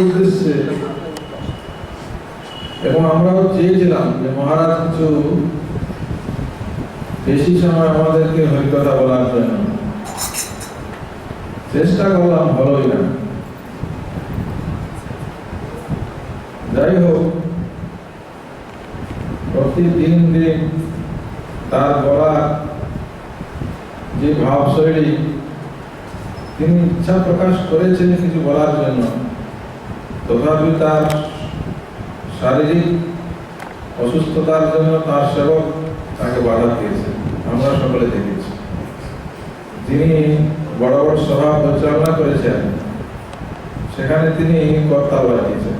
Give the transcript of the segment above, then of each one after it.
উদ্দেশ্যে এবং আমরাও চেয়েছিলাম যে মহারাজ কিছু বেশি সময় আমাদেরকে হরিকথা বলার জন্য। চেষ্টা করলাম ভালোই না। যাই হোক, প্রতিদিন দিন তার বলার যে ভাবশৈলী তিনি ইচ্ছা প্রকাশ করেছেন কিছু বলার জন্য। তথাপি তার শারীরিক অসুস্থতার জন্য তার সেবক তাকে বাধা দিয়েছে। আমরা সকলে দেখেছি। তিনি বড় বড় সভা পরিচালনা করেছেন। সেখানে তিনি করতাল বাজিয়েছেন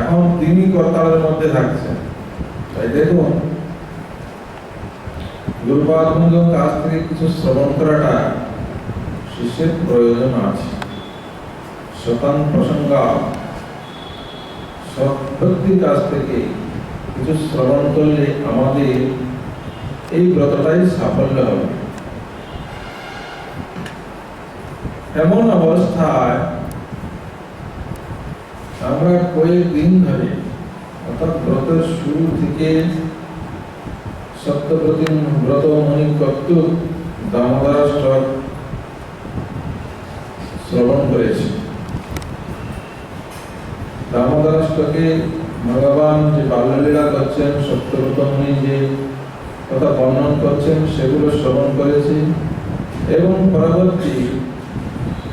এখন তিনি করতালের মধ্যে থাকছেন। তাই দেখুন দুর্বাগুঞ্জ কাছ থেকে কিছু শ্রবণ করাটা শিষ্যের প্রয়োজন আছে। শতান প্রসঙ্গ সত্যির কাছ থেকে কিছু শ্রবণ করলে আমাদের এই ব্রতটাই সাফল্য হবে। এমন অবস্থায় আমরা কয়েকদিন ধরে, অর্থাৎ ব্রতের শুরু থেকে সত্যপ্রতি ব্রত মনি কর্তৃক দামোদর শ্রবণ করেছি। দামোদরাষ্টকে ভগবান যে বাল্যলীলা করছেন সত্যব্রত মুনি যে কথা বর্ণন করছেন, সেগুলো শ্রবণ করেছি। এবং পরবর্তী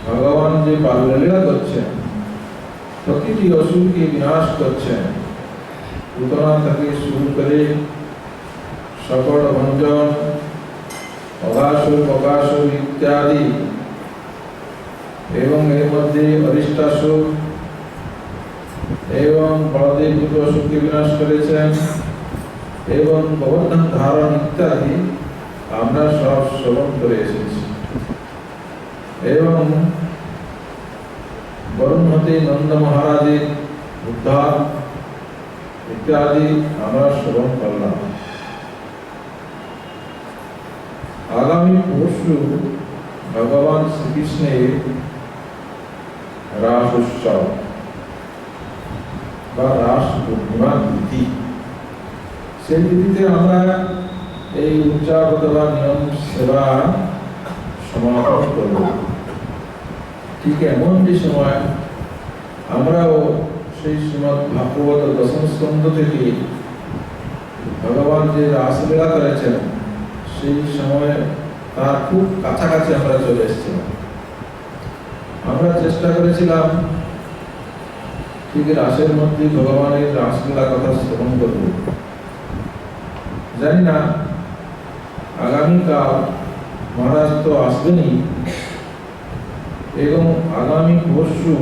ভগবান যে বাল্যলীলা করছেন প্রতিটি অসুরকে বিনাশ করছেন পুতনা থেকে শুরু করে সকল ভঞ্জন, অগাসুর বকাসুর ইত্যাদি। এবং এর মধ্যে অরিষ্টাসুর এবং বড়দেব দুটো অসুখকে বিনাশ করেছেন এবং গোবর্ধন ধারণ ইত্যাদি আমরা সব শ্রবণ করে এসেছি। এবং বরুণ হতে নন্দ মহারাজের উদ্ধার ইত্যাদি আমরা শ্রবণ করলাম। আগামী পরশু ভগবান শ্রীকৃষ্ণের রাস উৎসব বা রাস পূর্ণিমা তিথি সেই তিথিতে আমরা এই উচ্চাবত বা নিয়ম সেবা সমাপন করব। ঠিক এমনটি সময় আমরাও সেই শ্রীমৎ ভাগবত দশম স্কন্ধ থেকে ভগবান যে রাসলীলা করেছেন সেই সময়ে তার খুব কাছাকাছি আমরা চলে এসেছিলাম। আমরা চেষ্টা করেছিলাম ঠিক রাসের মধ্যে ভগবানের রাসলীলা কথা শ্রবণ করব। জানি না, আগামীকাল মহারাজ তো আসবেনই। এবং আগামী পরশু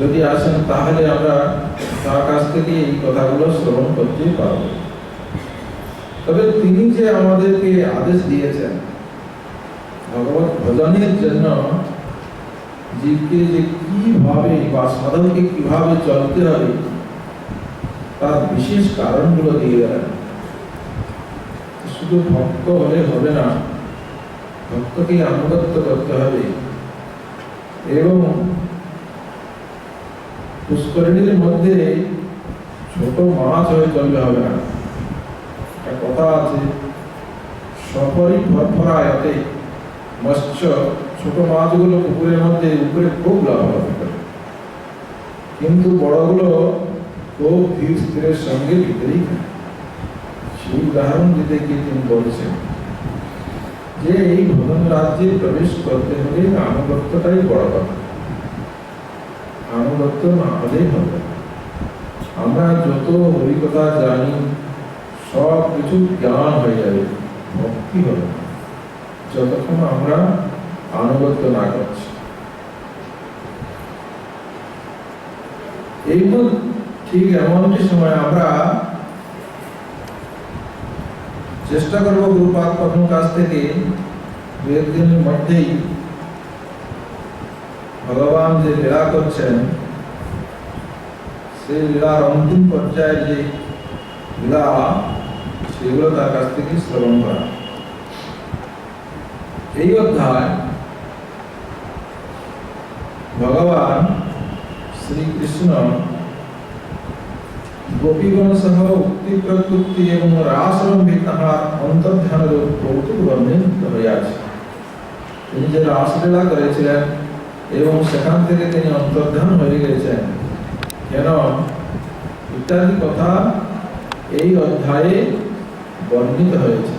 যদি আসেন, তাহলে আমরা তার কাছ থেকে এই কথাগুলো শ্রবণ করতে পারব। তবে তিনি যে আমাদেরকে আদেশ দিয়েছেন, ভগবত ভজনের জন্য জীবকে যে কীভাবে বা সাধককে কীভাবে চলতে হবে, তার বিশেষ কারণগুলো দিয়ে গেলেন শুধু ভক্ত হলে হবে না, ভক্তকে আনুগত্য করতে হবে। এবং পুষ্করিণীর মধ্যে ছোট মাছ হয়ে চললে হবে না। একটা কথা আছে সফরই ফরফরায়াতে মৎস্য ছোট মাছগুলো পুকুরের মধ্যে উপরে খুব লাভবান করে কিন্তু বড়গুলো খুব ধীর স্থিরের সঙ্গে ভিতরেই সেই উদাহরণ দিতে গিয়ে তিনি বলছেন যে এই ভজন রাজ্যে প্রবেশ করতে হলে আনুগত্যটাই বড় কথা। আনুগত্য না হলেই হবে আমরা যত হরিকথা জানি সব কিছু জ্ঞান হয়ে যাবে, ভক্তি হবে যতক্ষণ আমরা আনুগত্য না করছি। এই ঠিক এমনটি সময় আমরা চেষ্টা করব গুরুপাদ প্রথম কাছ থেকে দু একদিনের মধ্যেই ভগবান যে লীলা করছেন, সেই লীলার অন্তিম পর্যায়ে যে লীলা, সেগুলো তার কাছ থেকে শ্রবণ করা। এই অধ্যায় ভগবান শ্রীকৃষ্ণ গোপীগণ সহ উক্তি প্রত্যুক্তি এবং রাসরম্ভে তাহার অন্তর্ধানের কৌতুক বর্ণিত হইয়াছে। তিনি যে রাসলীলা করেছিলেন এবং সেখান থেকে তিনি অন্তর্ধান হয়ে গেছেন, কেন? ইত্যাদি কথা এই অধ্যায়ে বর্ণিত হয়েছে।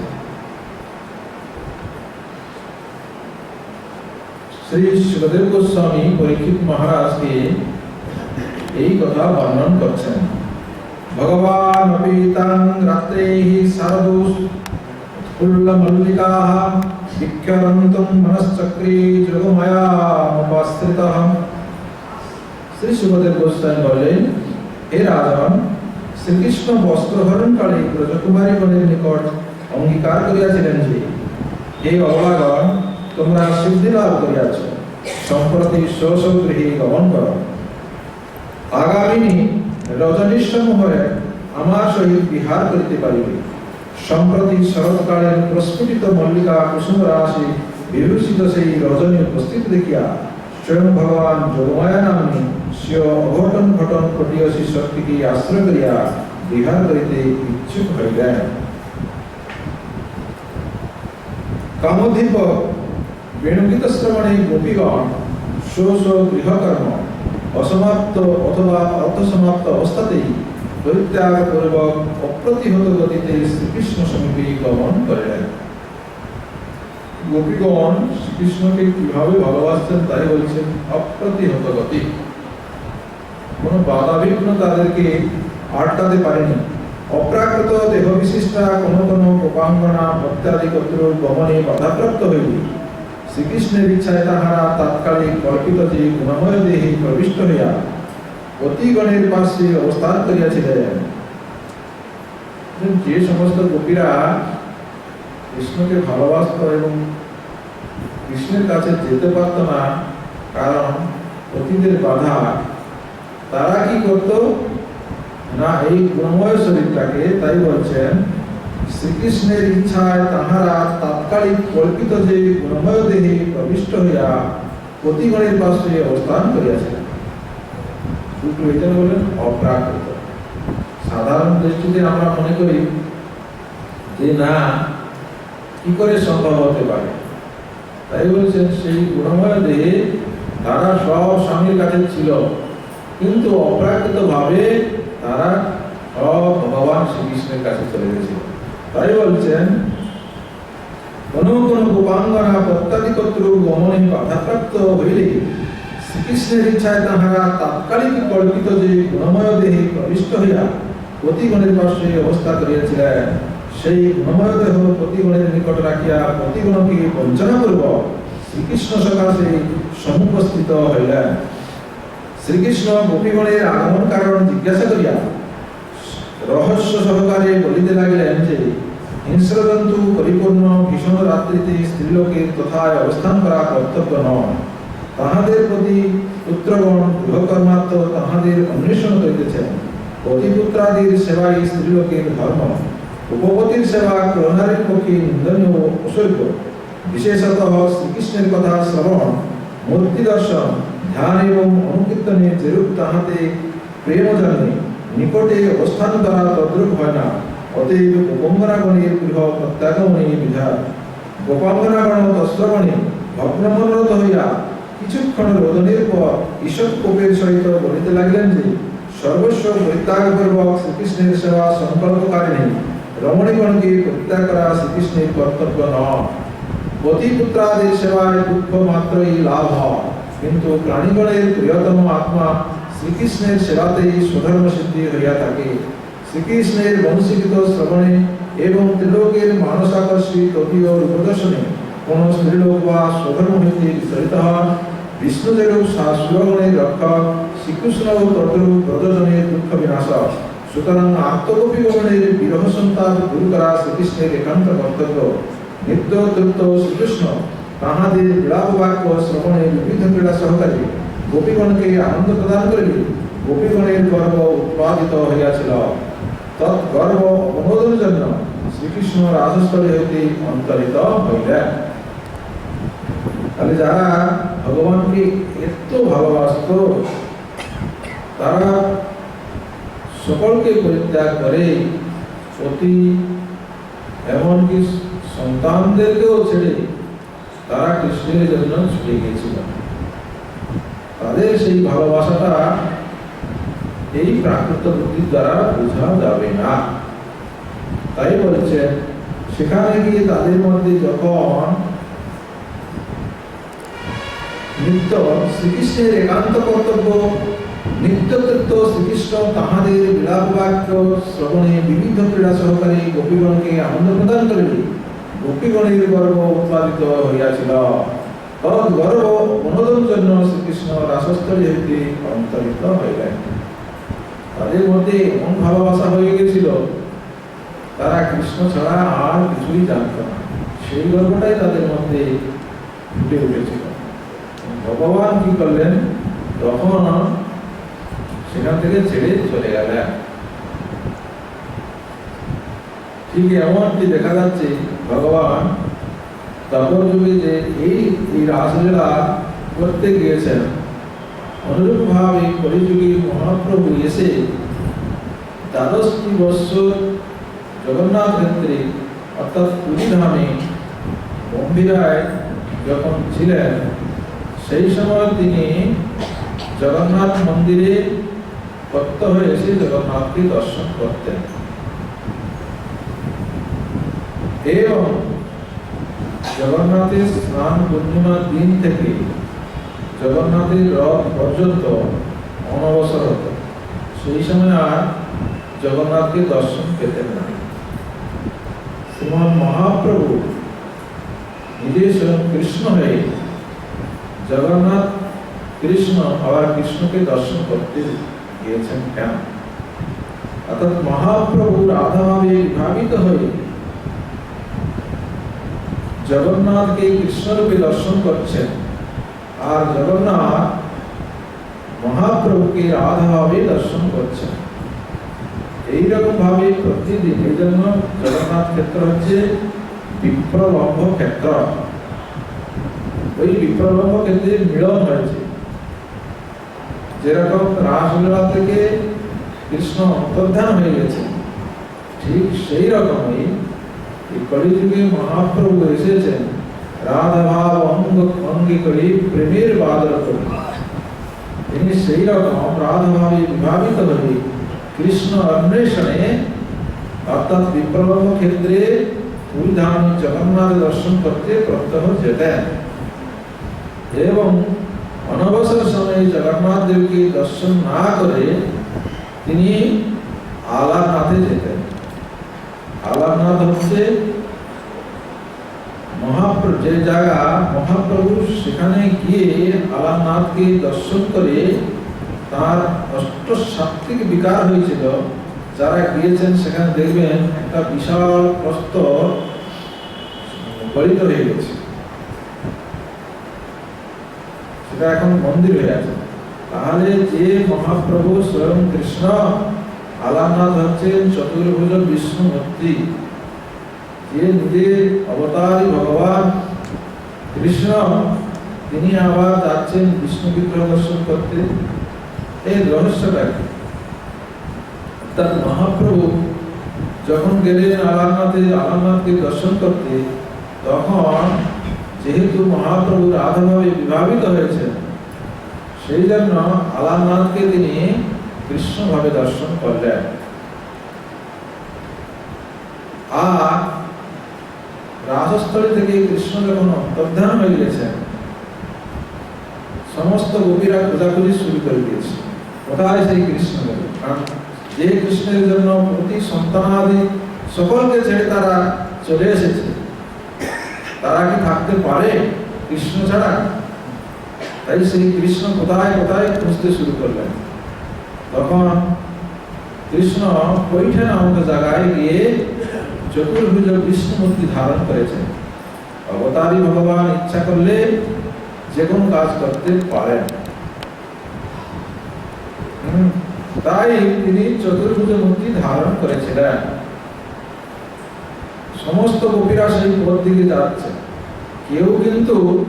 শ্রী সুখদেব গোস্বামী পরীক্ষিত মহারাজকে এই কথা বর্ণন করছেন। ভগবান অপি তাং রাত্রেহ শারদুষ উৎফুল্লমল্লিকাः বিক্ষরন্তং মনশ্চক্রে যোগমায়ামুপাশ্রিতः শ্রী সুখদেব গোস্বামী বলেন হে রাজন, শ্রীকৃষ্ণ বস্ত্রহরণকালে ব্রজকুমারীগণের নিকট অঙ্গীকার করিয়াছিলেন যে, হে অবলাগণ তোমরা সিদ্ধি লাভ করিয়াছ। সম্প্রতি স্ব স্ব গৃহে গমন কর। আগামী রজনীসমূহে আমার সহিত বিহার করিতে পারিবে। সম্প্রতি শরৎকালের প্রস্ফুটিত মল্লিকা কুসুম রাশি বিভূষিত সেই রজনী উপস্থিত দেখিয়া স্বয়ং ভগবান যোগমায়া নামে স্বীয় অঘটন ঘটন ঘটিয়সী শক্তিকে আশ্রয় করিয়া বিহার করিতে ইচ্ছুক হইলেন। কামোদ্দীপ বেণুগীত শ্রবণে গোপীগণ স্ব গৃহকর্ম অসমাপ্ত অথবা অর্ধসমাপ্ত অবস্থাতেই পরিত্যাগ পূর্বক অপ্রতিহত গতিতে শ্রীকৃষ্ণ সমীপে গমন করিলেন গোপীগণ শ্রীকৃষ্ণকে কীভাবে ভালোবাসতেন তাই বলছেন, অপ্রতিহত গতি। কোনো বাধা বিঘ্ন তাদেরকে আটকাতে পারেনি। অপ্রাকৃত দেহ বিশিষ্টা কোনো কোনো উপাঙ্গনা অত্যাধিক গমনে বাধাপ্রাপ্ত হয়ে হইবে। শ্রীকৃষ্ণের ইচ্ছায় তাহারা তাৎকালিক কল্পিত যে গুণময় দেহে প্রবিষ্ট হইয়া অতিগণের পাশে অবস্থান করিয়াছিলেন। যে সমস্ত গোপীরা কৃষ্ণকে ভালোবাসত এবং কৃষ্ণের কাছে যেতে পারত না, কারণ অতীতের বাধা, তারা কি করত? না, এই গুণময় শরীরটাকে, তাই বলছেন শ্রীকৃষ্ণের ইচ্ছায় তাহারা তাৎকালিক কল্পিত যে গুণময় দেহে প্রবিষ্ট হইয়া প্রতিগণের পাশে অবস্থান করিয়াছিলেন দুটো এটা বলেন অপ্রাকৃত। সাধারণ দৃষ্টিতে আমরা মনে করি যে না, কি করে সম্ভব হতে পারে? তাই বলছেন, সেই গুণময় দেহে তারা সব স্বামীর কাছে ছিল, কিন্তু অপ্রাকৃত ভাবে তারা সব ভগবান শ্রীকৃষ্ণের কাছে চলে গেছিল। তাই বলছেন কোন কোন গোপাঙ্গনা প্রত্যাধিকত্র গমনে বাধাপ্রাপ্ত হইলে শ্রীকৃষ্ণের ইচ্ছায় তাহারা তাৎকালিক কল্পিত যে গুণময় দেহে প্রবিষ্ট হইয়া প্রতিগণের পাশে অবস্থা করিয়াছিলেন, সেই গুণময় দেহ প্রতিগণের নিকট রাখিয়া প্রতিগণকে বঞ্চনা করব। শ্রীকৃষ্ণ সকাশে সমুপস্থিত হইলেন। শ্রীকৃষ্ণ গোপীগণের আগমন কারণ জিজ্ঞাসা করিয়া রহস্য সহকারে বলিতে লাগিলেন যে, হিংস্রজন্তু পরিপূর্ণ ভীষণ রাত্রিতে স্ত্রীলোকের তথায় অবস্থান করা কর্তব্য নয়। তাহাদের প্রতি পুত্রগণ গৃহকর্মার্থ তাহাদের অন্বেষণ করিতেছেন। পতিপুত্রাদির সেবাই স্ত্রীলোকের ধর্ম। উপপতির সেবা গ্রহণারের পক্ষে নিন্দনীয় অসৈক্য বিশেষত শ্রীকৃষ্ণের কথা শ্রবণ, মূর্তি দর্শন, ধ্যান এবং অনুকীর্তনে যেরূপ তাহাতে প্রেম জানে নিকটে অবস্থান দ্বারা তদ্রূপ হয় না অতএব গোপঙ্গনাগণের গৃহ প্রত্যাগমনে বিধান গোপাঙ্গনাগণ তস্ত্রগণে ভগ্নমনোরত হইয়া কিছুক্ষণ রোদনের পর ঈশব কোপের সহিত বলিতে লাগলেন যে সর্বস্ব পরিত্যাগ পূর্বক শ্রীকৃষ্ণের সেবা সংকল্পকারিণী রমণীগণকে পরিত্যাগ করা শ্রীকৃষ্ণের কর্তব্য নয় পতিপুত্রাদির সেবায় দুঃখ মাত্রই লাভ হয় কিন্তু প্রাণীগণের প্রিয়তম আত্মা শ্রীকৃষ্ণের সেবাতেই স্বধর্ম সিদ্ধি হইয়া থাকে। শ্রীকৃষ্ণের বংশীকৃত শ্রবণে এবং ত্রিলোকের মানসাকর্ষী তদীয় রূপদর্শনে কোন স্ত্রীলোক বা স্বধর্ম হইতে বিচলিত হন বিষ্ণু যেরূপ সুরগণের রক্ষক শ্রীকৃষ্ণ ও তদ্রূপ ব্রজজনের দুঃখ বিনাশক সুতরাং আত্মকপি গমনের বিরহ সন্তাপ দূর করা শ্রীকৃষ্ণের একান্ত কর্তব্য। নিত্য তৃপ্ত শ্রীকৃষ্ণ তাহাদের বিলাপ বাক্য শ্রবণে বিবিধ ক্রীড়া সহকারী গোপীগণকে আনন্দ প্রদান করিলে গোপীগণের গর্ব উৎপাদিত হইয়াছিল। তৎ গর্ব অনুমোদনের জন্য শ্রীকৃষ্ণ রাজস্থলী হইতে অন্তরিত হইলেন। তাহলে যারা ভগবানকে এত ভালোবাসত, তারা সকলকে পরিত্যাগ করে সতী এমনকি সন্তানদেরকেও ছেড়ে তারা কৃষ্ণের জন্য ছুটে গিয়েছিল। তাদের সেই ভালোবাসাটা এই প্রাকৃত বুদ্ধির দ্বারা বোঝা যাবে না। তাই বলছেন সেখানে গিয়ে তাদের মধ্যে যখন নিত্য শ্রীকৃষ্ণের একান্ত কর্তব্য নিত্যতৃত্ব শ্রীকৃষ্ণ তাহাদের বিলাপ বাক্য শ্রবণে বিবিধ ক্রীড়া সহকারে গোপীগণকে আনন্দ প্রদান করিলে গোপীগণের গর্ব উৎপাদিত হইয়াছিল। তদ গর্ব জন্য শ্রীকৃষ্ণ রাসস্থলী হইতে অন্তরিত হইলেন। তাদের মধ্যে এমন ভালোবাসা হয়ে গেছিল তারা কৃষ্ণ ছাড়া আর কিছুই জানত না। সেই গর্বটাই তাদের মধ্যে ফুটে উঠেছিল। ভগবান কি করলেন? তখন সেখান থেকে ছেড়ে চলে গেলেন। ঠিক এমন এমনটি দেখা যাচ্ছে, ভগবান তপর যুগে যে এই এই রাসলীলা করতে গিয়েছেন অনুরূপ ভাবে কলিযুগে মহাপ্রভু এসে দ্বাদশটি বৎসর জগন্নাথ ক্ষেত্রে অর্থাৎ পুরী ধামে গম্ভীরায় যখন ছিলেন, সেই সময় তিনি জগন্নাথ মন্দিরে প্রত্যহ এসে জগন্নাথকে দর্শন করতেন। এবং জগন্নাথের স্নান পূর্ণিমার দিন থেকে জগন্নাথের রথ পর্যন্ত অনবসর হতো সেই সময় আর জগন্নাথকে দর্শন পেতেন না। শ্রীমান মহাপ্রভু নিজে স্বয়ং কৃষ্ণ হয়ে জগন্নাথ কৃষ্ণ আবার কৃষ্ণকে দর্শন করতে গিয়েছেন কেন? অর্থাৎ মহাপ্রভু রাধাভাবে বিভাবিত হয়ে জগন্নাথকে কৃষ্ণরূপে দর্শন করছেন। আর জগন্নাথ মহাপ্রভুকে রাধাভাবে দর্শন করছেন। এইরকম ভাবে প্রতিদিন এই জন্য জগন্নাথ ক্ষেত্র হচ্ছে বিপ্রলম্ব ক্ষেত্র। ওই বিপ্রলম্ব ক্ষেত্রে মিলন হয়েছে। যেরকম রাসলীলা থেকে কৃষ্ণ অন্তর্ধান হয়ে গেছে, ঠিক সেই রকমই এই কলিযুগে মহাপ্রভু এসেছেন রাধাভাব অঙ্গ অঙ্গী করি প্রেমের বাদর করি তিনি সেই রকম রাধাভাবে বিভাবিত হয়ে কৃষ্ণ অন্বেষণে অর্থাৎ বিপ্লব ক্ষেত্রে পুরী ধাম জগন্নাথ দর্শন করতে প্রত্যহ যেতেন এবং অনবসর সময়ে জগন্নাথ দেবকে দর্শন না করে তিনি আলারনাথে যেতেন আলারনাথ হচ্ছে মহাপ্রভু যে জায়গা মহাপ্রভু সেখানে গিয়ে আলারনাথকে দর্শন করে তার অষ্ট সাত্বিক বিকার হয়েছিল। যারা গিয়েছেন সেখানে দেখবেন একটা বিশাল গলিত হয়ে গেছে। সেটা এখন মন্দির হয়ে আছে। তাহলে যে মহাপ্রভু স্বয়ং কৃষ্ণ, আলারনাথ হচ্ছেন চতুর্ভুজ বিষ্ণুমূর্তি। যে নিজের অবতারী ভগবান কৃষ্ণ, তিনি আবার যাচ্ছেন বিষ্ণু বিগ্রহ দর্শন করতে। এই রহস্যটা কি? অর্থাৎ মহাপ্রভু যখন গেলেন আলারনাথে আলারনাথকে দর্শন করতে, তখন যেহেতু মহাপ্রভু রাধাভাবে বিভাবিত হয়েছেন, সেই জন্য আলারনাথকে তিনি কৃষ্ণভাবে দর্শন করলেন। আর রাজস্থলী থেকে কৃষ্ণ যখন অন্তর্ধান হয়ে গেছেন সমস্ত গোপীরা খোঁজাখুঁজি শুরু করে দিয়েছে। কোথায় সেই কৃষ্ণ কারণ যে কৃষ্ণের জন্য প্রতি সন্তানাদি সকলকে ছেড়ে তারা চলে এসেছে। তারা কি থাকতে পারে কৃষ্ণ ছাড়া? তাই সেই কৃষ্ণ কোথায় কোথায় খুঁজতে শুরু করলেন? তখন কৃষ্ণ কৈঠে নামক জায়গায় গিয়ে চতুর্ভুজ বিষ্ণুমূর্তি ধারণ করেছেন। অবতারী ভগবান ইচ্ছা করলে যে কোনো কাজ করতে পারেন। তাই তিনি চতুর্ভুজ মূর্তি ধারণ করেছিলেন। সমস্ত গোপীরা সেই পথ দিকে যাচ্ছে। কেউ কিন্তু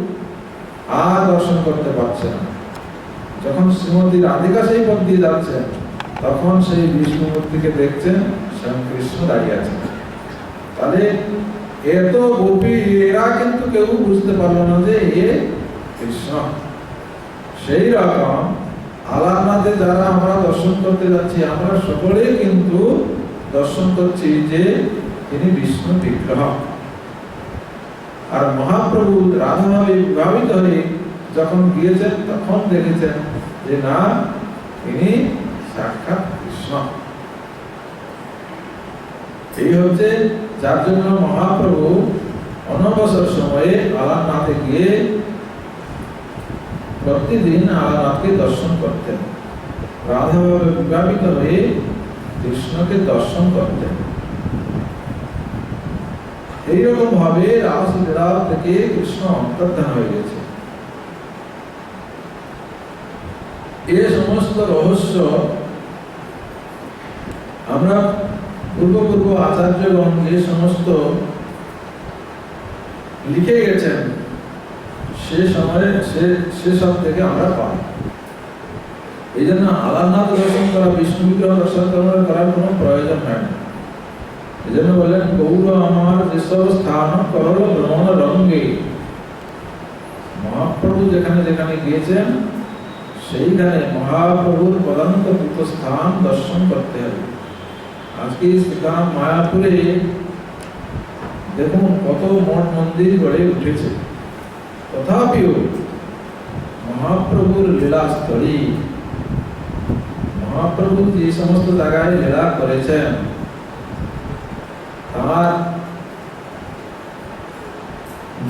আর দর্শন করতে পারছে না। যখন শ্রীমতী রাধিকা সেই পথ দিয়ে যাচ্ছেন, তখন সেই বিষ্ণুমূর্তিকে দেখছেন স্বয়ং কৃষ্ণ দাঁড়িয়ে আছেন। তাহলে এত গোপী, এরা কিন্তু কেউ বুঝতে না যে এ কৃষ্ণ। সেই রকম যারা আমরা দর্শন করতে যাচ্ছি, আমরা কিন্তু দর্শন করছি যে তিনি বিষ্ণু বিগ্রহ। আর মহাপ্রভু রাধাভাবে বিভাবিত হয়ে যখন গিয়েছেন, তখন দেখেছেন যে না, তিনি সাক্ষাৎ কৃষ্ণ। এই হচ্ছে যার জন্য মহাপ্রভু অনবসর সময়ে আলারনাথে গিয়ে প্রতিদিন আলারনাথকে দর্শন করতেন। রাধাভাবে বিভাবিত হয়ে কৃষ্ণকে দর্শন করতেন। এইরকম ভাবে রাস লীলা থেকে কৃষ্ণ অন্তর্ধান হয়ে গেছে। এ সমস্ত রহস্য আমরা পূর্ব পূর্ব আচার্যগণ যে সমস্ত লিখে গেছেন, সে সময়ে, সে সেসব থেকে আমরা পাই। এই জন্য আলারনাথ দর্শন করা বিষ্ণু বিগ্রহ দর্শন করার কোনো প্রয়োজন হয় না এই জন্য বললেন, গৌর আমার যেসব স্থান, করল, ভ্রমণ, রঙ্গে, মহাপ্রভু যেখানে যেখানে গিয়েছেন, সেইখানে মহাপ্রভুর পদান্ত স্থান দর্শন করতে হবে। আজকে শ্রীকান্ত মায়াপুরে দেখুন কত মঠ মন্দির গড়ে উঠেছে তথাপিও মহাপ্রভুর লীলাস্থলী মহাপ্রভু যে সমস্ত জায়গায় লীলা করেছেন তার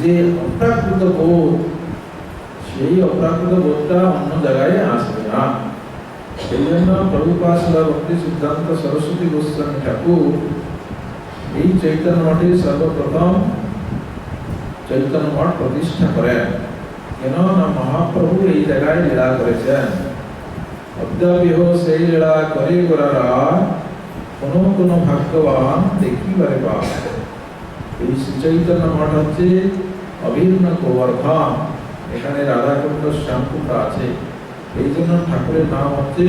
যে অপ্রাকৃত বোধ সেই অপ্রাকৃত বোধটা অন্য জায়গায় আসবে না সেই জন্য প্রভুপাশ ভক্তি সিদ্ধান্ত সরস্বতী গোস্বামী ঠাকুর এই চৈতন্য মঠে সর্বপ্রথম চৈতন্য মঠ প্রতিষ্ঠা করেন। কেন না মহাপ্রভু এই জায়গায় লীলা করেছেন। অদ্যাপিহ সেই লীলা করে গোরারা কোনো কোনো ভাগ্যবান দেখিবারে পায়। এই চৈতন্য মঠ হচ্ছে অভিন্ন গোবর্ধন। এখানে রাধাকুণ্ড শ্যামকুণ্ড আছে। এই জন্য ঠাকুরের নাম হচ্ছে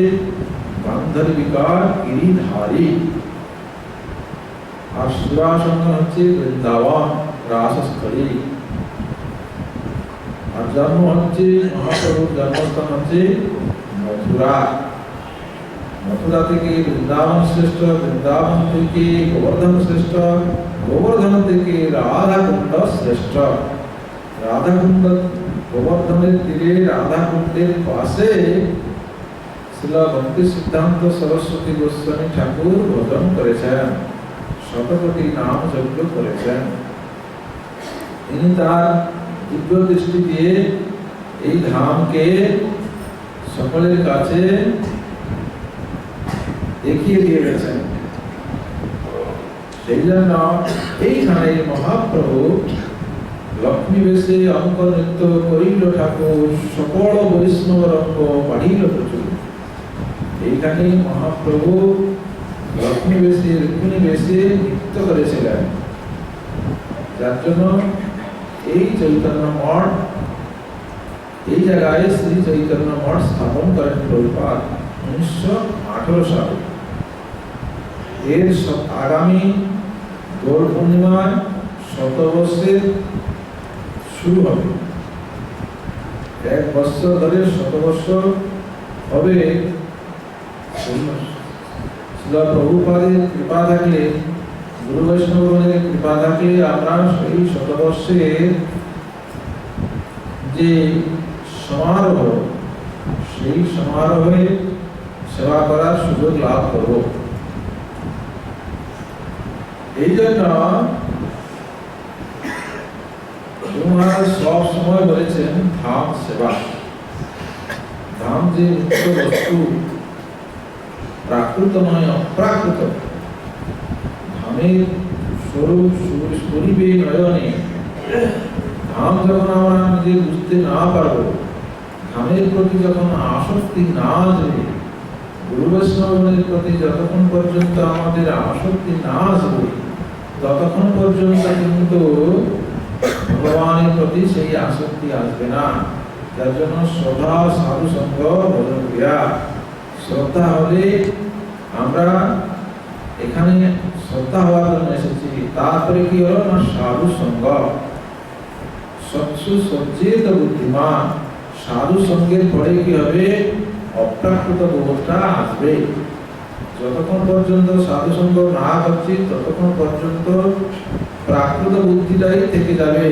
গান্ধারী বিকার গিরিধারী আর হচ্ছে বৃন্দাবন আর জন্মস্থান হচ্ছে মথুরা। মথুরা থেকে বৃন্দাবন শ্রেষ্ঠ, বৃন্দাবন থেকে গোবর্ধন শ্রেষ্ঠ, গোবর্ধন থেকে রাধাকুণ্ড শ্রেষ্ঠ। রাধাকুণ্ড গোবর্ধনের তীরে রাধাকুণ্ডের পাশে শিলা ভক্তি সিদ্ধান্ত সরস্বতী গোস্বামী ঠাকুর ভজন করেছেন। নাম যজ্ঞ করেছেন। তিনি তার দিব্য দৃষ্টি দিয়ে এই ধামকে সকলের কাছে দেখিয়ে দিয়ে গেছেন। সেই জন্য এইখানে মহাপ্রভু লক্ষ্মী বেশে অঙ্ক নৃত্য করিল ঠাকুর, সকল বৈষ্ণব রঙ্গ বাড়িল প্রচুর। এইখানে মহাপ্রভু লক্ষ্মী বেশে রুক্মিণী বেশে নৃত্য করেছিলেন। যার জন্য এই চৈতন্য মঠ, এই জায়গায় শ্রী চৈতন্য মঠ স্থাপন করেন প্রভুপাত উনিশশো আঠেরো সালে। এর আগামী দোল পূর্ণিমায় শতবর্ষের শুরু হবে। এক বছর ধরে শতবর্ষ হবে প্রভুপাদের কৃপা থাকলে, গুরু বৈষ্ণবের কৃপা থাকলে আমরা সেই শতবর্ষের যে সমারোহ, সেই সমারোহে সেবা করার সুযোগ লাভ করব। এই জন্য মহারাজ সব সময় বলেছেন, ধাম সেবা। ধাম যে মুক্ত বস্তু, প্রাকৃত নয়, অপ্রাকৃত। ধামের স্বরূপ পরিবে নয়নে। ধাম যখন আমরা নিজে বুঝতে না পারব, ধামের প্রতি যখন আসক্তি না আসবে, গুরু বৈষ্ণবের প্রতি যতক্ষণ পর্যন্ত আমাদের আসক্তি না আসবে, ততক্ষণ পর্যন্ত কিন্তু ভগবানের প্রতি সেই আসক্তি আসবে না যার জন্য শ্রদ্ধা সাধু সঙ্গ ভজন ক্রিয়া শ্রদ্ধা হলে আমরা এখানে শ্রদ্ধা হওয়ার জন্য এসেছি তারপরে কি হলো না সাধু সঙ্গ সৎসু সজ্জিত বুদ্ধিমান সাধু সঙ্গের পরে কি হবে অপ্রাকৃত বোধটা আসবে যতক্ষণ পর্যন্ত সাধু সঙ্গ না করছি ততক্ষণ পর্যন্ত প্রাকৃত বুদ্ধিটাই থেকে যাবে।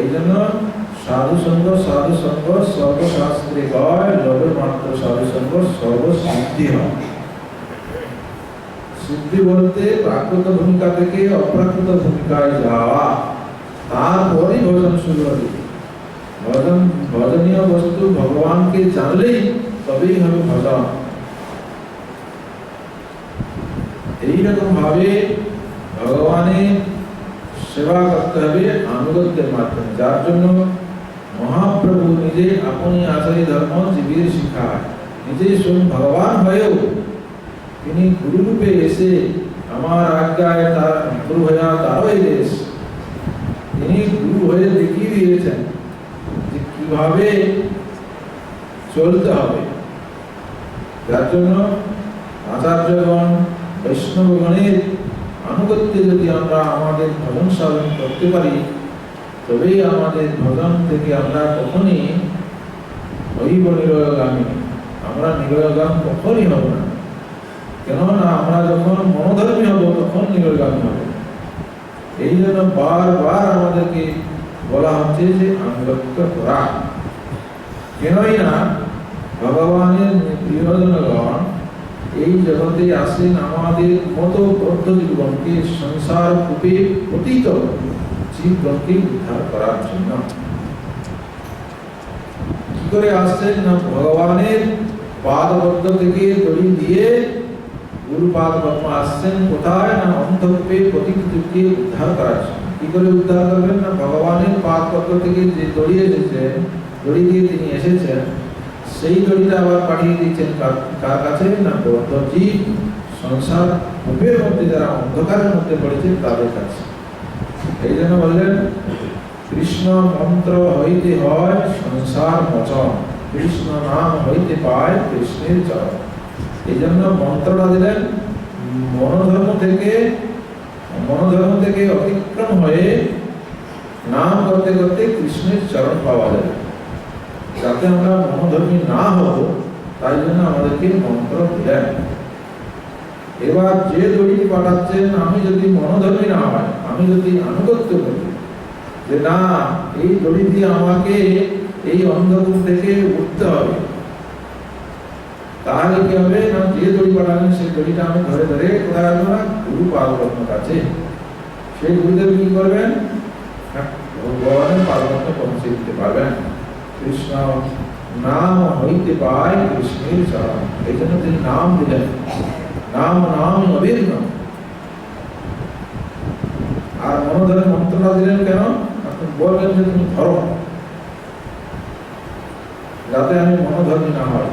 এই জন্য সাধু সঙ্গ সাধু সঙ্গ, সর্বশাস্ত্রে মাত্র সাধু সর্বসিদ্ধি হয়। সিদ্ধি বলতে প্রাকৃত ভূমিকা থেকে অপ্রাকৃত ভূমিকায় যাওয়া। তারপরেই ভজন শুরু হবে। ভজন, ভজনীয় বস্তু ভগবানকে জানলেই তবেই হবে ভজন। এইরকম ভাবে ভগবানের সেবা করতে হবে আনুগত্যের মাধ্যমে। যার জন্য মহাপ্রভু নিজে আপনি আচারি ধর্ম, জীবের শিখায় নিজে স্বয়ং ভগবান হয়েও তিনি গুরু রূপে এসে আমার আজ্ঞায় তার গুরু হয়ে তারও দেশ তিনি গুরু হয়ে দেখিয়ে দিয়েছেন যে কীভাবে চলতে হবে। যার জন্য আচার্যগণ, বৈষ্ণবগণের আনুগত্যে যদি আমরা আমাদের ভজন সাধন করতে পারি, তবেই আমাদের ভজন থেকে আমরা কখনই হইব নিরয়গামী আমরা নিরয়গাম কখনই হব না। কেননা আমরা যখন মনোধর্মী হব, তখন নিরয়গামী হব। এই জন্য বারবার আমাদেরকে বলা হচ্ছে যে আনুগত্য করা। কেনই না, ভগবানের প্রিয়জনগণ এই জগতে আসেন আমাদের মতো বদ্ধ জীবনকে সংসার কূপে পতিত জীবনকে উদ্ধার করার জন্য। কি করে আসছেন না ভগবানের পাদবদ্ধ থেকে দড়ি দিয়ে? গুরু পাদ পদ্ম আসছেন কোথায় না উদ্ধার করার জন্য? কি করে উদ্ধার করবেন না ভগবানের পাদ পদ্ম থেকে যে দড়ি এসেছেন দড়ি দিয়ে তিনি এসেছেন। সেই দড়িটা আবার পাঠিয়ে দিচ্ছেন কার- কাছে? না বদ্ধ জীব সংসার কূপের মধ্যে যারা অন্ধকারের মধ্যে পড়েছে তাদের কাছে। এই জন্য বললেন, কৃষ্ণ মন্ত্র হইতে হয় সংসার মোচন, কৃষ্ণ নাম হইতে পায় কৃষ্ণের চরণ। এই জন্য মন্ত্রটা দিলেন, মনোধর্ম থেকে মনোধর্ম থেকে অতিক্রম হয়ে নাম করতে করতে কৃষ্ণের চরণ পাওয়া যাবে। যাতে আমরা মনোধর্মী না হব, তাই জন্য আমাদেরকে মন্ত্র দিলেন। এবার যে দড়িটি পাঠাচ্ছেন, আমি যদি মনোধর্মী না হয়, আমি যদি আনুগত্য করি, যে না, এই দড়ি দিয়ে আমাকে এই অন্ধকূপ থেকে উঠতে হবে, তাহলে কি হবে? না, যে দড়ি পাঠালেন, সেই দড়িটা আমি ধরে ধরে কোথায় আসব না? গুরু পার্বত্য কাছে। সেই গুরুদেব কি করবেন? না ভগবানের পৌঁছে দিতে পারবেন। কৃষ্ণ নাম হইতে পায় কৃষ্ণের চরণ এই জন্য তিনি নাম দিলেন। নাম নাম আর মনোধরে মন্ত্রটা দিলেন কেন? আপনি বললেন যে তুমি ধরো। যাতে আমি মনোধর্মী না হয়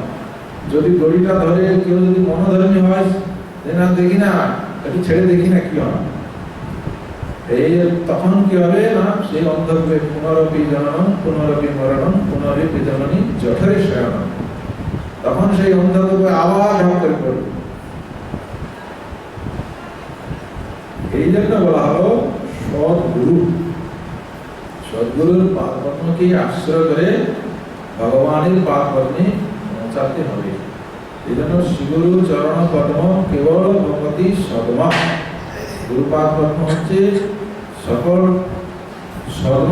যদি দড়িটা ধরে কেউ যদি মনোধর্মী হয় না, দেখি না ছেড়ে দেখি না কি হয়। এই তখন কি হবে না সেই অন্ধরূপে পুনরপি জননম, পুনরপি মরণম, পুনরপি জননী জঠরে শয়নম। তখন সেই অন্ধরূপে আবার ঢপ করে পড়বে এই জন্য বলা হলো সদ্গুরু। সদ্গুরুর পাদপদ্মকে আশ্রয় করে ভগবানের পাদপদ্মে পৌঁছাতে হবে? এই জন্য শ্রীগুরু চরণ পদ্ম কেবল ভগবতী সদমা। গুরুপাদ হচ্ছে সকল সর্ব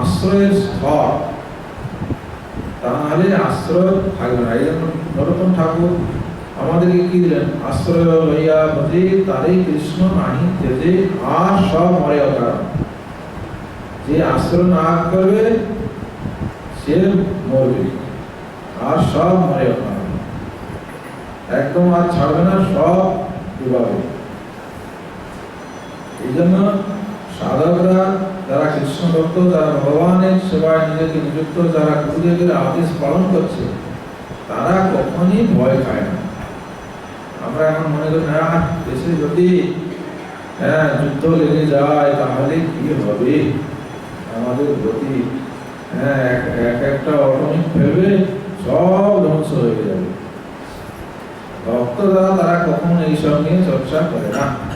আশ্রয়ের স্থল। তা নাহলে আশ্রয় থাকবে না। এই জন্য নরোত্তম ঠাকুর আমাদেরকে কি দিলেন? আশ্রয় লইয়া ভজে তারে কৃষ্ণ নাহি তেজে আর সব মরে যে আশ্রয় না করবে, সে মরবে। আর সব মরে একদম আর ছাড়বে না, সব ডুবাবে। এই জন্য সাধকরা, যারা কৃষ্ণ ভক্ত, যারা ভগবানের সেবায় নিজেকে নিযুক্ত, যারা গুরুদেবের আদেশ পালন করছে, তারা কখনই ভয় খায় না। আমরা এখন মনে করি না দেশে যদি হ্যাঁ যুদ্ধ লেগে যায়, তাহলে কি হবে? আমাদের গতি হ্যাঁ এক- এক একটা অটমিক ফেলবে সব ধ্বংস হয়ে যাবে। ভক্তরা তারা কখনো এইসব নিয়ে চর্চা করে না।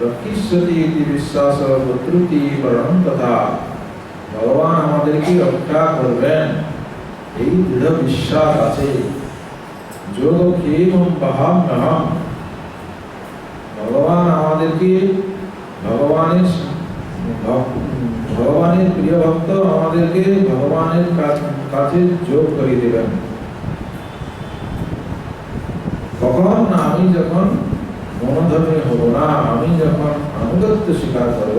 রক্ষিষ্যতি ইতি বিশ্বাস প্রত্রুতি বরণ তথা ভগবান আমাদেরকে রক্ষা করবেন এই দৃঢ় বিশ্বাস আছে যোগ খেম বাহাম্যহম ভগবান আমাদেরকে ভগবানের ভক- ভগবানের প্রিয় ভক্ত আমাদেরকে ভগবানের কা- কাছে যোগ করে দেবেন কখন না আমি যখন মনোধর্মী হব না। আমি যখন আনুগত্য স্বীকার করব,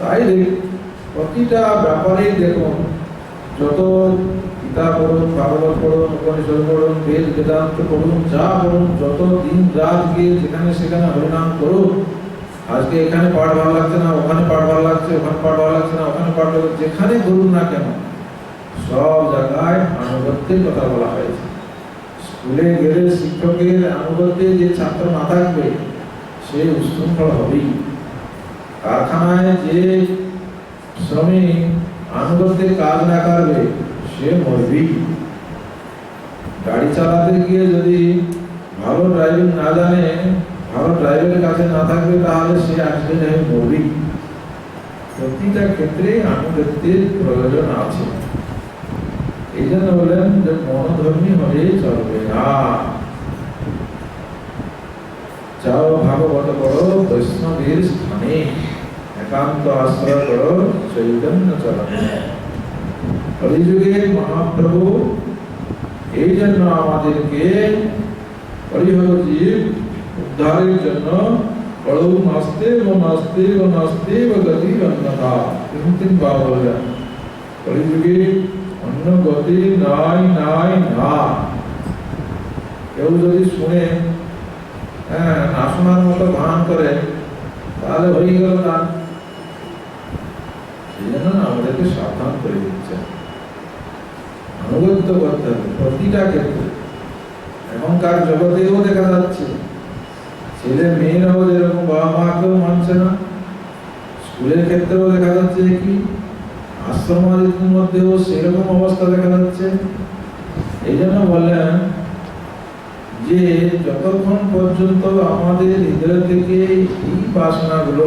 তাই প্রতিটা ব্যাপারে দেখুন, যত গীতা পড়ুন, ভাগবত পড়ুন, উপনিষদ পড়ুন, বেদ, বেদান্ত পড়ুন, যা পড়ুন, যত দিন রাত গিয়ে যেখানে সেখানে হরিনাম করুন, আজকে এখানে পাঠ ভালো লাগছে না, ওখানে পাঠ ভালো লাগছে, ওখানে পাঠ ভালো লাগছে না, ওখানে পাঠ ভালো যেখানে করুন না কেন, সব জায়গায় আনুগত্যের কথা বলা হয়েছে। স্কুলে গেলে শিক্ষকের আনুগত্যে যে ছাত্র না থাকবে, সে উশৃঙ্খল হবেই। কারখানায় যে শ্রমিক আনুগত্যে কাজ না করবে, সে মরবেই। গাড়ি চালাতে গিয়ে যদি ভালো ড্রাইভিং না জানে, ভালো ড্রাইভারের কাছে না থাকবে, তাহলে সে অ্যাক্সিডেন্ট হয়ে মরবেই। প্রতিটা ক্ষেত্রে আনুগত্যের প্রয়োজন আছে। এই জন্য বলেন যে মনোধর্মী হলে চলবে। না। যাও ভাগবত করো বৈষ্ণবের স্থানে। একান্ত আশ্রয় করো, চৈতন্য চরণে। কলিযুগে মহাপ্রভু এই জন্য আমাদেরকে হরিহর জীব উদ্ধারের জন্য বড় নাস্তে ও নাস্তে ও নাস্তে ও গতি অন্যথা তিন তিন বার বললেন কলিযুগে অন্য গতি নাই নাই, না। কেউ যদি শুনে হ্যাঁ না শোনার মতো ভান করে, তাহলে হয়ে গেল না জন্য আমাদেরকে সাবধান করে দিচ্ছে। আনুগত্য করতে হবে, প্রতিটা ক্ষেত্রে। এখনকার জগতেও দেখা যাচ্ছে, ছেলে মেয়েরাও যেরকম বাবা মাকেও মানছে না, স্কুলের ক্ষেত্রেও দেখা যাচ্ছে কি আশ্রম আদির মধ্যেও সেরকম অবস্থা দেখা যাচ্ছে। এই জন্য বললেন যে যতক্ষণ পর্যন্ত আমাদের হৃদয় থেকে এই বাসনাগুলো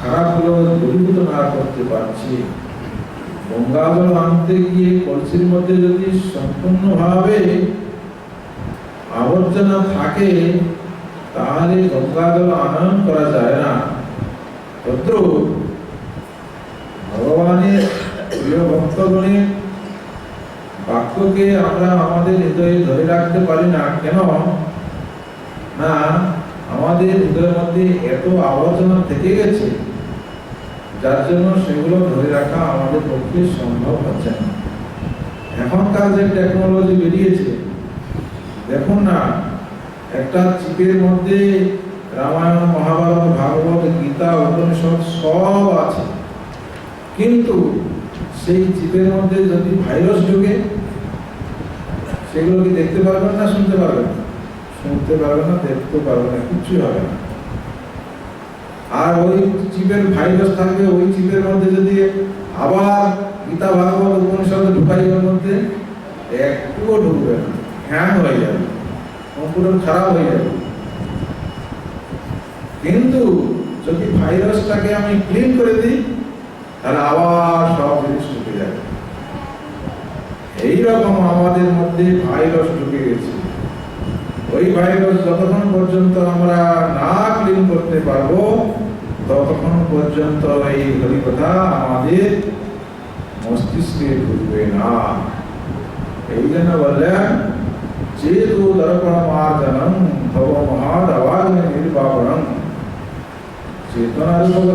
খারাপগুলো দূরীভূত না করতে পারছি গঙ্গা জল আনতে গিয়ে কলসির মধ্যে যদি সম্পূর্ণভাবে আবর্জনা থাকে, তাহলে গঙ্গা জল আনয়ন করা যায় না। তদ্রুপ ভগবানের প্রিয় ভক্তগণের বাক্যকে আমরা আমাদের হৃদয়ে ধরে রাখতে পারি না। কেন? না, আমাদের হৃদয়ের মধ্যে এত আবর্জনা থেকে গেছে, যার জন্য সেগুলো ধরে রাখা আমাদের পক্ষে সম্ভব হচ্ছে না। এখনকার যে টেকনোলজি বেরিয়েছে, দেখুন না, একটা চিপের মধ্যে রামায়ণ, মহাভারত, ভাগবত, গীতা, উপনিষদ সব আছে। কিন্তু সেই চিপের মধ্যে যদি ভাইরাস ঢুকে সেগুলো কি দেখতে পারবেন না, শুনতে পারবেন? শুনতে পারবেন না, দেখতে পারবেন না, কিচ্ছুই হবে না। আর ওই চিপের ভাইরাস থাকবে, ওই চিপের মধ্যে যদি আবার গীতা ভাগবত উপনিষদ ঢুকাই ওর মধ্যে একটুও ঢুকবে না। হ্যাং হয়ে যাবে। কম্পিউটার খারাপ হয়ে যাবে। কিন্তু যদি ভাইরাসটাকে আমি ক্লিন করে দিই তাহলে আবার সব জিনিস ঢুকে যাবে এইরকম আমাদের মধ্যে ভাইরাস ঢুকে গেছে। ওই ভাইরাস যতক্ষণ পর্যন্ত আমরা না ক্লিন করতে পারব, ততক্ষণ পর্যন্ত এই হরি কথা আমাদের মস্তিষ্কে ঢুকবে না। এই জন্য বললেন, যেহেতু দর্পণ মার্জনম ভব মহাদবাগ নির্বাপনম।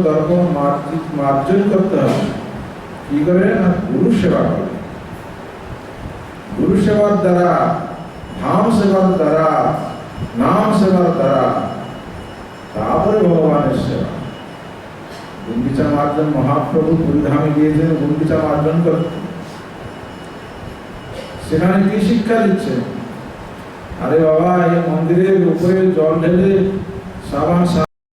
দর্পণ মার্জি- মার্জন করতে হবে। কি করে না? গুরু সেবা করে। গুরু সেবার দ্বারা, ধাম সেবার দ্বারা, নাম সেবার দ্বারা, তারপরে ভগবানের সেবা। গুন্ডিচা মার্জন মহাপ্রভু পুরীধামে গিয়েছেন, গুন্ডিচা মার্জন করতে। সেখানে কি শিক্ষা দিচ্ছে? আরে বাবা, এই মন্দিরের উপরে জল ঢেলে সাবান